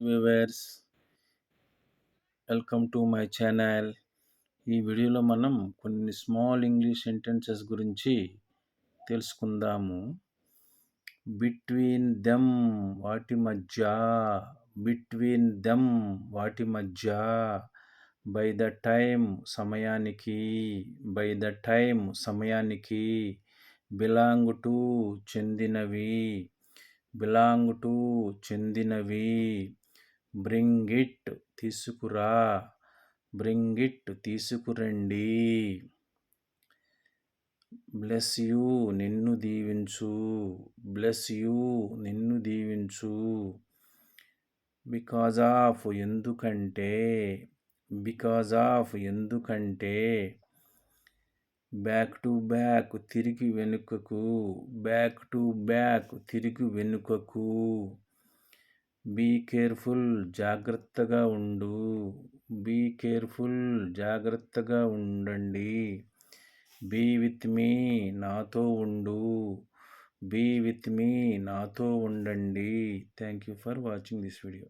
Viewers welcome to my channel. ఈ వీడియోలో మనం కొన్ని స్మాల్ ఇంగ్లీష్ సెంటెన్సెస్ గురించి తెలుసుకుందాము. బిట్వీన్ దెమ్ వాటి మధ్య బిట్వీన్ దెమ్ వాటి మధ్య బై ద టైం సమయానికి బై ద టైం సమయానికి బిలాంగ్ టు చెందినవి బిలాంగ్ టు చెందినవి. బ్రింగ్ ఇట్ తీసుకురా. బ్రింగ్ ఇట్ తీసుకురండి. బ్లెస్ యూ నిన్ను దీవించు. బ్లెస్ యూ నిన్ను దీవించు. బికాజ్ ఆఫ్ ఎందుకంటే. బికాజ్ ఆఫ్ ఎందుకంటే. బ్యాక్ టు బ్యాక్ తిరిగి వెనుకకు. బ్యాక్ టు బ్యాక్ తిరిగి వెనుకకు. బీ కేర్ఫుల్ జాగ్రత్తగా ఉండు. బీ కేర్ఫుల్ జాగ్రత్తగా ఉండండి. బీ విత్ మీ నాతో ఉండు. బీ విత్ మీ నాతో ఉండండి. Thank you for watching this video.